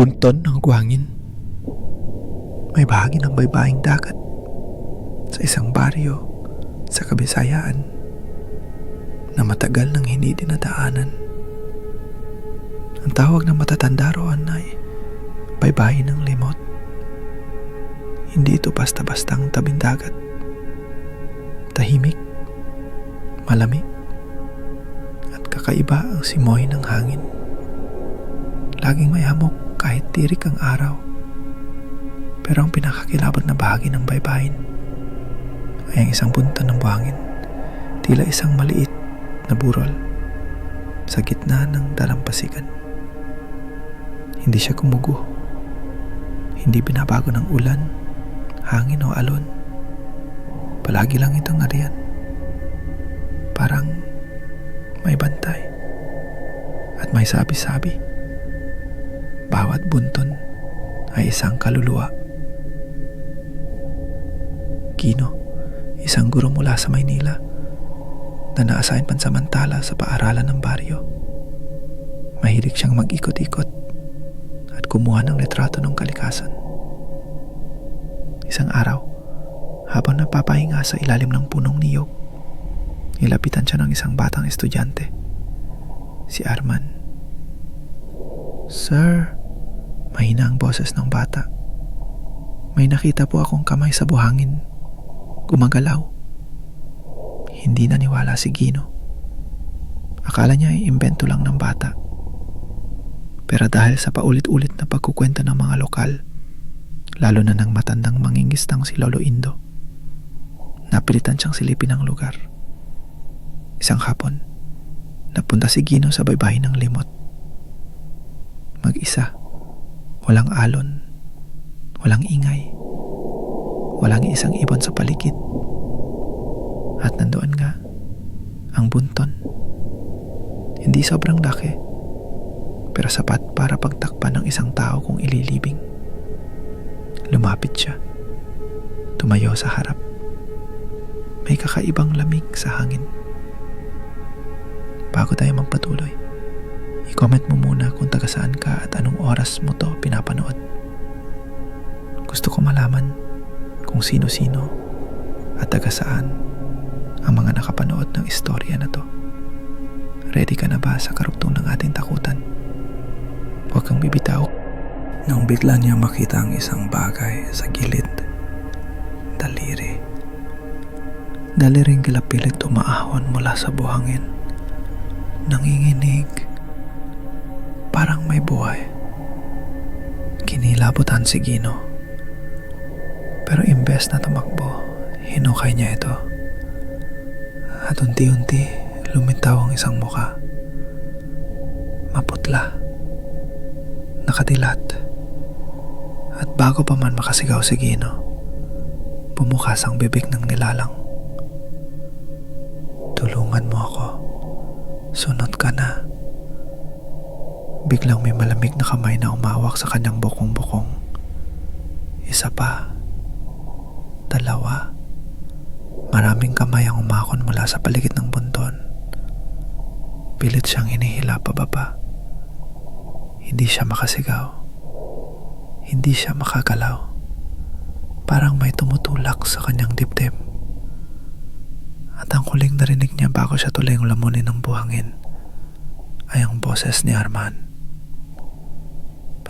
bunton ng guwangin. May bahagi ng baybaying dagat sa isang baryo sa Kabisayaan na matagal nang hindi dinadaanan. Ang tawag ng matatanda roon ay baybayin ng limot. Hindi ito basta-bastang tabing dagat. Tahimik, malamig, at kakaiba ang simoy ng hangin. Laging may hamok kahit tirik ang araw. Pero ang pinakakilabot na bahagi ng baybayin ay ang isang punta ng buhangin. Tila isang maliit na burol sa gitna ng dalampasigan. Hindi siya kumugo. Hindi binabago ng ulan, hangin o alon. Palagi lang itong nariyan. Parang may bantay at may sabi-sabi. Bawat bunton ay isang kaluluwa. Kino, isang guro mula sa Maynila na na-assign pansamantala sa paaralan ng baryo. Mahilig siyang mag-ikot-ikot at kumuha ng litrato ng kalikasan. Isang araw, habang napapahinga sa ilalim ng punong niyog, nilapitan siya ng isang batang estudyante, si Arman. Sir, mahina ang boses ng bata. May nakita po akong kamay sa buhangin. Gumagalaw. Hindi naniwala si Gino. Akala niya ay imbento lang ng bata. Pero dahil sa paulit-ulit na pagkukwento ng mga lokal, lalo na ng matandang mangingistang si Lolo Indo, napilitan siyang silipin ang lugar. Isang hapon, napunta si Gino sa baybayin ng limot. Mag-isa, walang alon, walang ingay, walang isang ibon sa paligid. At nandoon nga, ang bunton. Hindi sobrang laki, pero sapat para pagtakpan ng isang tao kung ililibing. Lumapit siya. Tumayo sa harap. May kakaibang lamig sa hangin. Bago tayo magpatuloy, i-comment mo muna kung taga saan ka at anong oras mo to pinapanood. Gusto ko malaman kung sino-sino at taga saan ang mga nakapanood ng istorya na to. Ready ka na ba sa karugtong ng ating takutan? Huwag kang bibitaw. Nang bigla niya makita ang isang bagay sa gilid. Daliri. Daliring kilapilit umaahon mula sa buhangin. Nanginginig. Parang may buhay. Kinilabutan si Gino. Pero imbes na tumakbo, hinukay niya ito. At unti-unti lumitaw ang isang muka. Maputla. Nakadilat. At bago pa man makasigaw si Gino, bumukas ang bibig ng nilalang. Tulungan mo ako. Sunod ka na. Biglang may malamig na kamay na umawak sa kanyang bukong-bukong. Isa pa. Dalawa. Maraming kamay ang umakon mula sa paligid ng bunton. Pilit siyang hinihila pababa. Hindi siya makasigaw. Hindi siya makagalaw. Parang may tumutulak sa kanyang dibdib. At ang huling narinig niya bago siya tuloy lamunin ng buhangin ay ang boses ni Arman.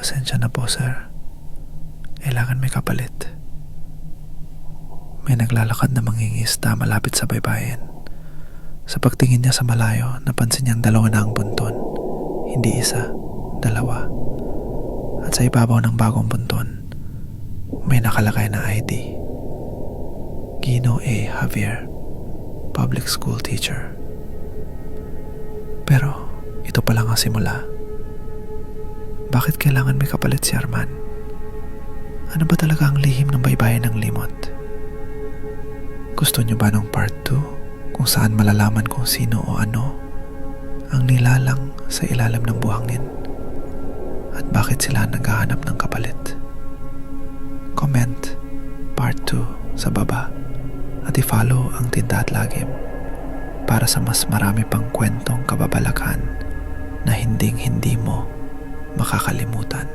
Pasensya na po, sir. Kailangan may kapalit. May naglalakad na mangingista malapit sa baybayin. Sa pagtingin niya sa malayo, napansin niyang dalawa na ang bunton. Hindi isa, dalawa. At sa ibabaw ng bagong bunton, may nakalagay na ID. Gino A. Javier, public school teacher. Pero ito pa lang ang simula. Bakit kailangan may kapalit si Arman? Ano ba talaga ang lihim ng baybayin ng limot? Gusto niyo ba ng part 2 kung saan malalaman kung sino o ano ang nilalang sa ilalim ng buhangin at bakit sila naghahanap ng kapalit? Comment part 2 sa baba at i-follow ang Tinda at Lagim para sa mas marami pang kwentong kababalakan na hinding hindi mo makakalimutan.